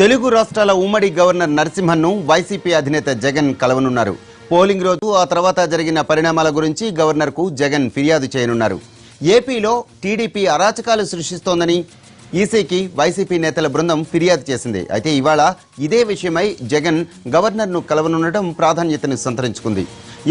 తెలుగు రాష్ట్రాల ఉమ్మడి governor నరసింహన్ను YCP అధినేత జగన్ కలవనున్నారు. పోలింగ్ రోజు ఆ తర్వాత జరిగిన పరిణామాల గురించి గవర్నర్కు జగన్ ఫిర్యాదు చేయనున్నారు. ఏపీలో టీడీపీ అరాచకాలు సృష్టిస్తోందని ఈసీకి వైసీపీ నేతల బృందం ఫిర్యాదు చేసింది. అయితే ఇవాళ ఇదే విషయమై జగన్ గవర్నర్ను కలవనుండటం ప్రాధాన్యతను సంతరించుకుంది.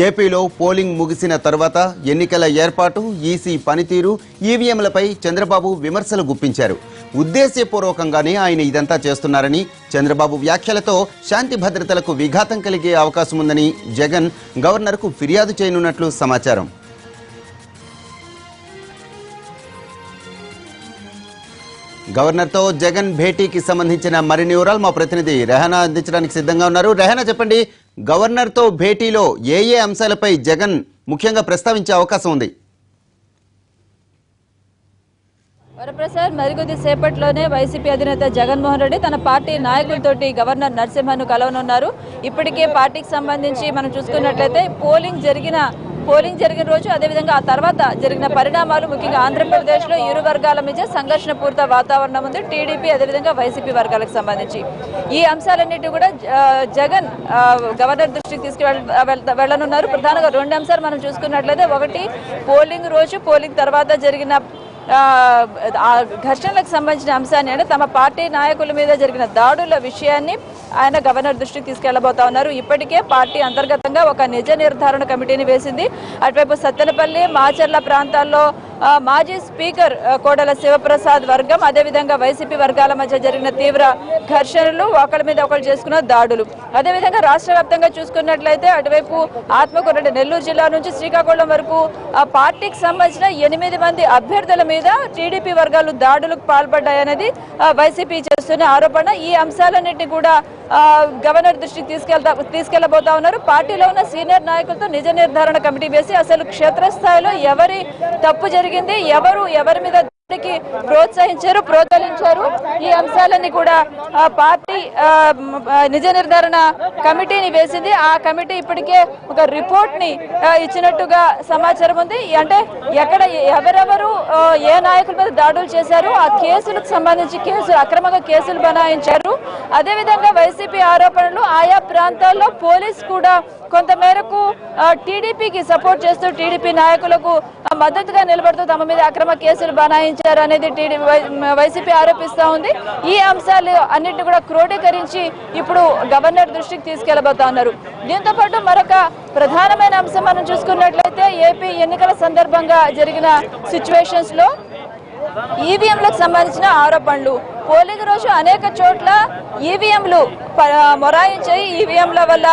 ఏపీలో పోలింగ్ ముగిసిన తర్వాత ఎన్నికల ఏర్పాటు ఈసీ పనితీరు ఈవీఎంలపై చంద్రబాబు విమర్శలు గుప్పించారు. ఉద్దేశ్యపూర్వకంగానే ఆయన ఇదంతా చేస్తున్నారని చంద్రబాబు వ్యాఖ్యలతో శాంతి భద్రతలకు విఘాతం కలిగే అవకాశం ఉందని జగన్ గవర్నర్కు ఫిర్యాదు చేయనున్నట్లు సమాచారం. గవర్నర్తో జగన్ భేటీకి సంబంధించిన మరిన్ని వివరాలు మా ప్రతినిధి రెహనా అందించడానికి సిద్ధంగా ఉన్నారు. రెహనా చెప్పండి. గవర్నర్తో భేటీలో ఏ ఏ అంశాలపై జగన్ ముఖ్యంగా ప్రస్తావించే అవకాశం ఉంది? వరప్రసాద్ మరికొద్ది సేపట్లోనే వైసీపీ అధినేత జగన్మోహన్ రెడ్డి తన పార్టీ నాయకులతోటి గవర్నర్ నరసింహన్ను కలవనున్నారు. ఇప్పటికే పార్టీకి సంబంధించి మనం చూసుకున్నట్లయితే పోలింగ్ జరిగిన పోలింగ్ జరిగిన రోజు అదేవిధంగా ఆ తర్వాత జరిగిన పరిణామాలు ముఖ్యంగా ఆంధ్రప్రదేశ్లో ఇరు వర్గాల మధ్య సంఘర్షణ పూర్త వాతావరణం ఉంది. టీడీపీ అదేవిధంగా వైసీపీ వర్గాలకు సంబంధించి. ఈ అంశాలన్నిటి కూడా జగన్ గవర్నర్ దృష్టికి తీసుకువెళ్ వెళ్ళనున్నారు. ప్రధానంగా రెండు అంశాలు మనం చూసుకున్నట్లయితే ఒకటి పోలింగ్ రోజు పోలింగ్ తర్వాత జరిగిన ఘర్షణలకు సంబంధించిన అంశాన్ని అంటే తమ పార్టీ నాయకుల మీద జరిగిన దాడుల విషయాన్ని ఆయన గవర్నర్ దృష్టికి తీసుకెళ్ళబోతా ఉన్నారు. ఇప్పటికే పార్టీ అంతర్గతంగా ఒక నిజ నిర్ధారణ కమిటీని వేసింది. అటువైపు సత్తెనపల్లి మాచర్ల ప్రాంతాల్లో మాజీ స్పీకర్ కోడల శివప్రసాద్ వర్గం అదేవిధంగా వైసీపీ వర్గాల మధ్య జరిగిన తీవ్ర ఘర్షణలు ఒకళ్ళ మీద ఒకళ్ళు చేసుకున్న దాడులు. అదేవిధంగా రాష్ట్ర వ్యాప్తంగా చూసుకున్నట్లయితే అటువైపు ఆత్మకూరు అంటే నెల్లూరు జిల్లా నుంచి శ్రీకాకుళం వరకు ఆ పార్టీకి సంబంధించిన ఎనిమిది మంది అభ్యర్థుల మీద టీడీపీ వర్గాలు దాడులకు పాల్పడ్డాయనేది వైసీపీ చేస్తున్న ఆరోపణ. ఈ అంశాలన్నింటినీ కూడా గవర్నర్ దృష్టికి తీసుకెళ్తా తీసుకెళ్ళబోతా ఉన్నారు. పార్టీలో ఉన్న సీనియర్ నాయకులతో నిజ నిర్ధారణ కమిటీ వేసి అసలు క్షేత్రస్థాయిలో ఎవరి తప్పు జరిగింది? ఎవరు ఎవరి మీద దాడికి ప్రోత్సహించారు ప్రోత్సహించారు. ఈ అంశాలన్నీ కూడా ఆ, పార్టీ నిజ నిర్ధారణ కమిటీని వేసింది. ఆ కమిటీ ఇప్పటికే ఒక రిపోర్ట్ని ఇచ్చినట్టుగా సమాచారం ఉంది. అంటే ఎక్కడ ఎవరెవరు ఏ నాయకుల మీద దాడులు చేశారు ఆ కేసులకు సంబంధించి కేసులు అక్రమంగా కేసులు బనాయించారు. అదేవిధంగా వైసీపీ ఆరోపణలు ఆయా ప్రాంతాల్లో పోలీస్ కూడా కొంతమేరకు టీడీపీకి సపోర్ట్ చేస్తూ టీడీపీ నాయకులకు మద్దతుగా నిలబడుతూ తమ మీద అక్రమ కేసులు బనాయించారు అనేది టీడీపీ వైసీపీ ఆరోపిస్తూ ఉంది. ఈ అంశాలు అన్నింటినీ కూడా క్రోడీకరించి ఇప్పుడు గవర్నర్ దృష్టికి తీసుకెళ్ళబోతా ఉన్నారు. దీంతో పాటు మరొక ప్రధానమైన అంశం మనం చూసుకున్నట్లయితే ఏపీ ఎన్నికల సందర్భంగా జరిగిన సిచ్యువేషన్స్లో ఈవీఎంలకు సంబంధించిన ఆరోపణలు. పోలింగ్ రోజు అనేక చోట్ల ఈవీఎంలు మొరాయించాయి. ఈవీఎంల వల్ల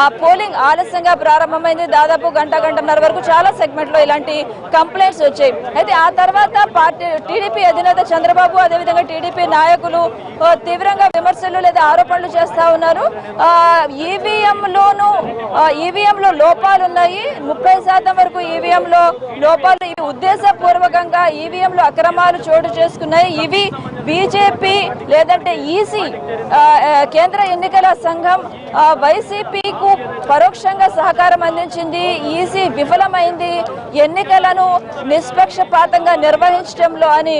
ఆ పోలింగ్ ఆలస్యంగా ప్రారంభమైంది. దాదాపు గంట గంటన్నర వరకు చాలా సెగ్మెంట్లో ఇలాంటి కంప్లైంట్స్ వచ్చాయి. అయితే ఆ తర్వాత పార్టీ టీడీపీ అధినేత చంద్రబాబు అదేవిధంగా టీడీపీ నాయకులు తీవ్రంగా విమర్శలు లేదా ఆరోపణలు చేస్తా ఉన్నారు. ఈవీఎంలోను ఈవీఎంలో లోపాలు ఉన్నాయి. ముప్పై శాతం వరకు ఈవీఎంలో లోపాలు ఉద్దేశపూర్వకంగా ఈవీఎంలో అక్రమాలు చోటు చేసుకున్నాయి. ఇవి బీజేపీ లేదంటే ఈసీ కేంద్ర ఎన్నికల సంఘం వైసీపీకు పరోక్షంగా సహకారం అందించింది. ఈసీ విఫలమైంది. ఎన్నికలను నిష్పక్షపాతంగా నిర్వహించడంలో అని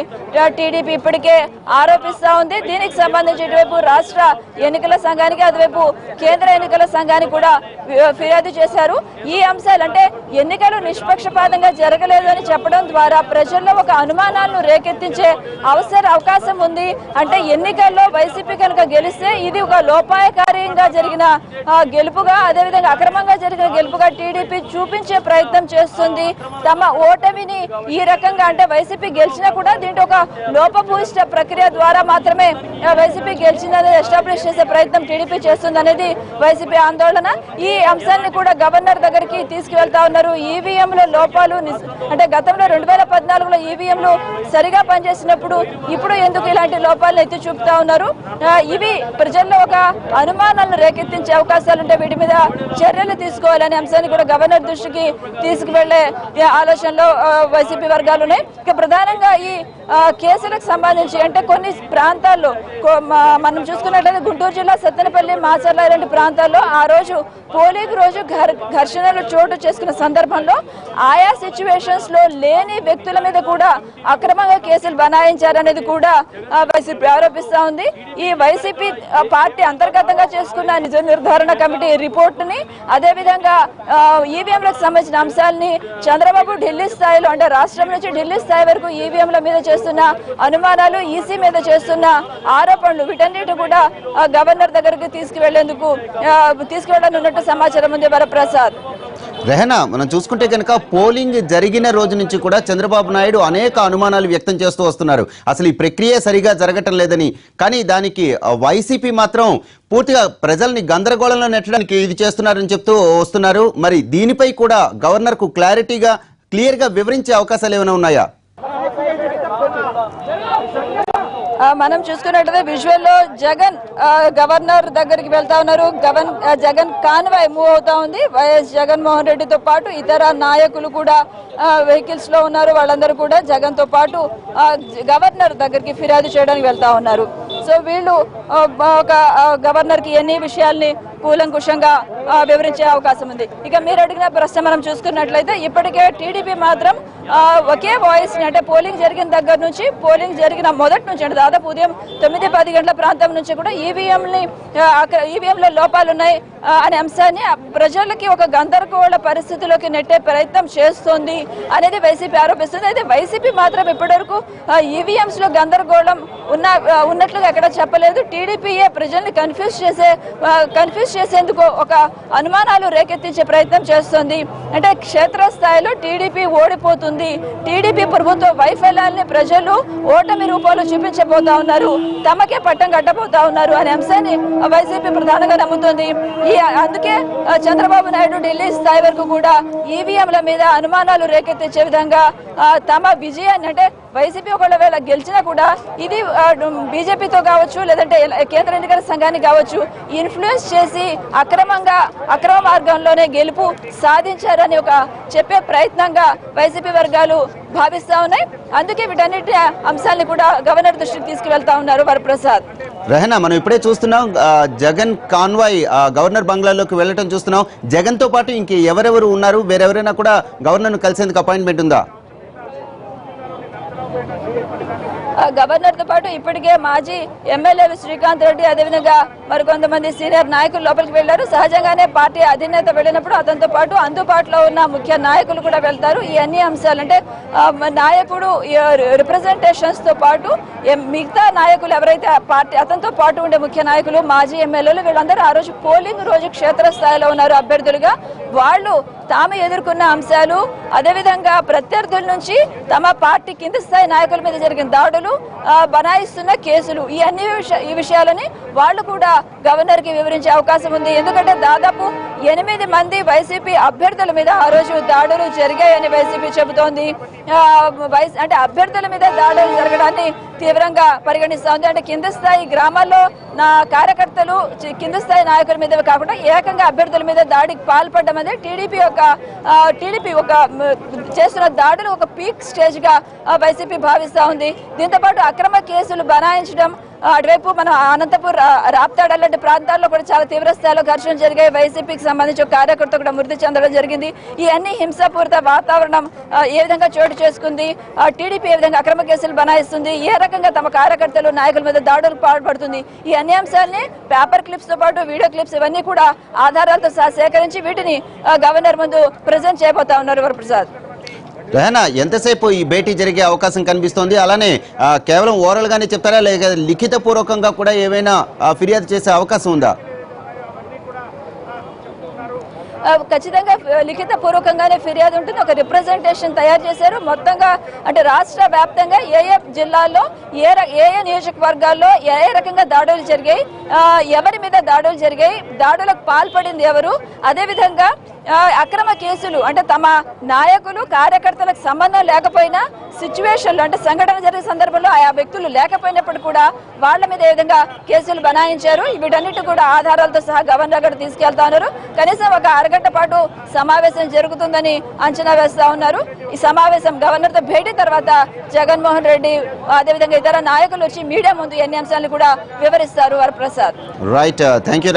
టీడీపీ ఇప్పటికే ఆరోపిస్తా ఉంది. దీనికి సంబంధించి ఇటువైపు రాష్ట్ర ఎన్నికల సంఘానికి అటువైపు కేంద్ర ఎన్నికల సంఘానికి కూడా ఫి- ఫిర్యాదు చేశారు. ఈ అంశాలు అంటే ఎన్నికలు నిష్పక్షపాతంగా జరగలేదని చెప్పడం ద్వారా ప్రజల్లో ఒక అనుమానాలను రేకెత్తించే అవసర అవకాశం ఉంది. అంటే ఎన్నికల్లో వైసీపీ కనుక గెలిస్తే ఇది ఒక లోపాయకార్యంగా జరిగిన గెలుపుగా అదేవిధంగా అక్రమంగా జరిగిన గెలుపుగా టీడీపీ చూపించే ప్రయత్నం చేస్తుంది. తమ ఓటమిని ఈ రకంగా అంటే వైసీపీ గెలిచినా కూడా దీంట్లో ఒక లోపభూయిష్ట ప్రక్రియ ద్వారా మాత్రమే వైసీపీ గెలిచిందని ఎస్టాబ్లిష్ చేసే ప్రయత్నం టీడీపీ చేస్తుంది అనేది వైసీపీ ఆందోళన. ఈ అంశాన్ని కూడా గవర్నర్ దగ్గరికి తీసుకువెళ్తా ఉన్నారు. ఈవీఎంల లోపాలు అంటే గతంలో రెండు వేల పద్నాలుగులో ఈవీఎంలు సరిగా పనిచేసినప్పుడు ఇప్పుడు ఎందుకు ఇలాంటి లోపాలను ఎత్తి చూపుతా ఉన్నారు. ఇవి ప్రజల్లో ఒక అనుమానాలను రేకెత్తించే అవకాశాలు ఉంటే వీటి మీద చర్యలు తీసుకోవాలనే అంశాన్ని కూడా గవర్నర్ దృష్టికి తీసుకువెళ్ళే ఆలోచనలో వైసీపీ వర్గాలు ఉన్నాయి. ఇక ప్రధానంగా ఈ కేసులకు సంబంధించి అంటే కొన్ని ప్రాంతాల్లో మనం చూసుకున్నట్లయితే గుంటూరు జిల్లా సత్తెనపల్లి మాచర్ల ఇలాంటి ప్రాంతాల్లో ఆ రోజు పోలింగ్ రోజు ఘర్- ఘర్షణలు చోటు చేసుకున్న సందర్భంలో ఆయా సిచ్యువేషన్స్లో లేని వ్యక్తుల మీద కూడా అక్రమంగా కేసులు బనాయించారనేది కూడా వైసీపీ ఆరోపిస్తా ఉంది ఈ వైసీపీ పార్టీ అంతర్గతంగా చేసుకున్న నిజ నిర్ధారణ కమిటీ రిపోర్ట్ని అదేవిధంగా ఈవీఎంలకు సంబంధించిన అంశాలని చంద్రబాబు ఢిల్లీ స్థాయిలో అంటే రాష్ట్రం నుంచి ఢిల్లీ స్థాయి వరకు ఈవీఎంల మీద చేస్తున్న అనుమానాలు ఈసీ మీద చేస్తున్న ఆరోపణలు వీటన్నిటి కూడా గవర్నర్ దగ్గరికి తీసుకువెళ్ళేందుకు తీసుకువెళ్ళనున్నట్టు సమాచారం ఉంది వరప్రసాద్. రెహనా మనం చూసుకుంటే కనుక పోలింగ్ జరిగిన రోజు నుంచి కూడా చంద్రబాబు నాయుడు అనేక అనుమానాలు వ్యక్తం చేస్తూ వస్తున్నారు. అసలు ఈ ప్రక్రియ సరిగా జరగటం లేదని. కానీ దానికి వైసీపీ మాత్రం పూర్తిగా ప్రజల్ని గందరగోళంలో నెట్టడానికి ఇది చేస్తున్నారని చెప్తూ వస్తున్నారు. మరి దీనిపై కూడా గవర్నర్కు క్లారిటీగా క్లియర్గా వివరించే అవకాశాలు ఏమైనా ఉన్నాయా? మనం చూసుకున్నట్లయితే విజువల్లో జగన్ గవర్నర్ దగ్గరికి వెళ్తా ఉన్నారు. గవన్ జగన్ కాన్వాయ్ మూవ్ అవుతా ఉంది. వైఎస్ జగన్మోహన్ రెడ్డితో పాటు ఇతర నాయకులు కూడా వెహికల్స్లో ఉన్నారు. వాళ్ళందరూ కూడా జగన్తో పాటు గవర్నర్ దగ్గరికి ఫిర్యాదు చేయడానికి వెళ్తా ఉన్నారు. సో వీళ్ళు ఒక గవర్నర్కి గవర్నర్కి ఎన్ని విషయాల్ని కూలంకుషంగా వివరించే అవకాశం ఉంది. ఇక మీరు అడిగిన ప్రశ్న మనం చూసుకున్నట్లయితే ఇప్పటికే టీడీపీ మాత్రం ఒకే వాయిస్ అంటే పోలింగ్ జరిగిన దగ్గర నుంచి పోలింగ్ జరిగిన మొదటి నుంచి అంటే దాదాపు ఉదయం తొమ్మిది పది గంటల ప్రాంతం నుంచి కూడా ఈవీఎంని ఈవీఎంలో లోపాలు ఉన్నాయి అనే అంశాన్ని ప్రజలకి ఒక గందరగోళ పరిస్థితిలోకి నెట్టే ప్రయత్నం చేస్తోంది అనేది వైసీపీ ఆరోపిస్తుంది. అయితే వైసీపీ మాత్రం ఇప్పటివరకు ఈవీఎంస్లో గందరగోళం ఉన్న ఉన్నట్లుగా ఎక్కడ చెప్పలేదు. టీడీపీయే ప్రజల్ని కన్ఫ్యూజ్ చేసే కన్ఫ్యూజ్ చేసేందుకు ఒక అనుమానాలు రేకెత్తించే ప్రయత్నం చేస్తోంది. అంటే క్షేత్రస్థాయిలో టీడీపీ ఓడిపోతుంది. టీడీపీ ప్రభుత్వ వైఫల్యాల్ని ప్రజలు ఓటమి రూపంలో చూపించబోతా ఉన్నారు. తమకే పట్టం కట్టబోతా ఉన్నారు అనే అంశాన్ని వైసీపీ ప్రధానంగా నమ్ముతుంది. ఈ అందుకే చంద్రబాబు నాయుడు ఢిల్లీ స్థాయి వరకు కూడా ఈవీఎంల మీద అనుమానాలు రేకెత్తించే విధంగా తమ విజయాన్ని అంటే వైసీపీ ఒకవేళ గెలిచినా కూడా ఇది బీజేపీతో కావచ్చు లేదంటే కేంద్ర ఎన్నికల సంఘాన్ని కావచ్చు ఇన్ఫ్లుయెన్స్ చేసి అక్రమంగా అక్రమ మార్గంలోనే గెలుపు సాధించారని ఒక చెప్పే ప్రయత్నంగా వైసీపీ వర్గాలు భావిస్తా ఉన్నాయి. అందుకే వీటన్నిటి అంశాన్ని కూడా గవర్నర్ దృష్టికి తీసుకువెళ్తా ఉన్నారు వరప్రసాద్. రెహనా మనం ఇప్పుడే చూస్తున్నాం జగన్ కాన్వాయ్ గవర్నర్ బంగ్లాలోకి వెళ్ళటం చూస్తున్నాం. జగన్తో పాటు ఇంక ఎవరెవరు ఉన్నారు? వేరెవరైనా కూడా గవర్నర్ను కలిసేందుకు అపాయింట్మెంట్ ఉందా? గవర్నర్తో గవర్నర్తో పాటు ఇప్పటికే మాజీ ఎమ్మెల్యేలు శ్రీకాంత్ రెడ్డి అదేవిధంగా మరికొంతమంది సీనియర్ నాయకులు లోపలికి వెళ్ళారు సహజంగానే పార్టీ అధినేత వెళ్ళినప్పుడు అతనితో పాటు అందుబాటులో ఉన్న ముఖ్య నాయకులు కూడా వెళ్తారు. ఈ అన్ని అంశాలంటే నాయకుడు రిప్రజెంటేషన్స్తో పాటు మిగతా నాయకులు ఎవరైతే పార్టీ అతనితో పాటు ఉండే ముఖ్య నాయకులు మాజీ ఎమ్మెల్యేలు వీళ్ళందరూ ఆ రోజు పోలింగ్ రోజు క్షేత్రస్థాయిలో ఉన్నారు అభ్యర్థులుగా. వాళ్ళు తాము ఎదుర్కొన్న అంశాలు అదేవిధంగా ప్రత్యర్థుల నుంచి తమ పార్టీ కింది స్థాయి నాయకుల మీద జరిగిన దాడులు బనాయిస్తున్న కేసులు ఈ అన్ని ఈ విషయాలని వాళ్ళు కూడా గవర్నర్కి వివరించే అవకాశం ఉంది. ఎందుకంటే దాదాపు ఎనిమిది మంది వైసీపీ అభ్యర్థుల మీద ఆ రోజు దాడులు జరిగాయని వైసీపీ చెబుతోంది. అంటే అభ్యర్థుల మీద దాడులు జరగడాన్ని తీవ్రంగా పరిగణిస్తా ఉంది అంటే కింద స్థాయి గ్రామాల్లో నా కార్యకర్తలు కింది కింద స్థాయి నాయకుల మీద కాకుండా ఏకంగా అభ్యర్థుల మీద దాడికి పాల్పడడం అనేది టీడీపీ యొక్క టీడీపీ ఒక చేస్తున్న దాడులు ఒక పీక్ స్టేజ్గా వైసీపీ భావిస్తా ఉంది. దీంతో పాటు అక్రమ కేసులు బనాయించడం అటువైపు మన అనంతపూర్ రాప్తాడ రాప్తాడ్ అలాంటి ప్రాంతాల్లో కూడా చాలా తీవ్ర స్థాయిలో ఘర్షణ జరిగాయి. వైసీపీకి సంబంధించి ఒక కార్యకర్త కూడా మృతి చెందడం జరిగింది. ఇవన్నీ హింసాపూరిత వాతావరణం ఏ విధంగా చోటు చేసుకుంది? టీడీపీ ఏ విధంగా అక్రమ కేసులు బనాయిస్తుంది? ఏ రకంగా తమ కార్యకర్తలు నాయకుల మీద దాడులు పాల్పడుతుంది? ఈ అన్ని అంశాలని పేపర్ క్లిప్స్తో పాటు వీడియో క్లిప్స్ ఇవన్నీ కూడా ఆధారాలతో సేకరించి వీటిని గవర్నర్ ముందు ప్రజెంట్ చేయబోతా ఉన్నారు వరప్రసాద్. రెహనా ఎంతసేపు ఈ భేటీ జరిగే అవకాశం కనిపిస్తోంది? అలానే కేవలం ఓరల్ గానే చెప్తారా? లేక లిఖిత పూర్వకంగా కూడా ఏమైనా ఫిర్యాదు చేసే అవకాశం ఉందా? ఖచ్చితంగా లిఖిత పూర్వకంగానే ఫిర్యాదు ఉంటుంది. ఒక రిప్రజెంటేషన్ తయారు చేశారు. మొత్తంగా అంటే రాష్ట్ర వ్యాప్తంగా ఏ ఏ జిల్లాల్లో ఏ ర- ఏ ఏ నియోజకవర్గాల్లో ఏ ఏ రకంగా దాడులు జరిగాయి ఎవరి మీద దాడులు జరిగాయి దాడులకు పాల్పడింది ఎవరు? అదేవిధంగా అక్రమ కేసులు అంటే తమ నాయకులు కార్యకర్తలకు సంబంధం లేకపోయినా సిచ్యువేషన్లు అంటే సంఘటన జరిగే సందర్భంలో ఆయా వ్యక్తులు లేకపోయినప్పుడు కూడా వాళ్ళ మీద ఏ విధంగా కేసులు బనాయించారు? వీటన్నిటి కూడా ఆధారాలతో సహా గవర్నర్ గారు తీసుకెళ్తా ఉన్నారు. కనీసం ఒక అరగంట పాటు సమావేశం జరుగుతుందని అంచనా వేస్తా ఉన్నారు. ఈ సమావేశం గవర్నర్తో భేటీ తర్వాత జగన్మోహన్ రెడ్డి అదేవిధంగా ఇతర నాయకులు వచ్చి మీడియా ముందు ఎన్ని అంశాలను కూడా వివరిస్తారు వరప్రసాద్. Right thank you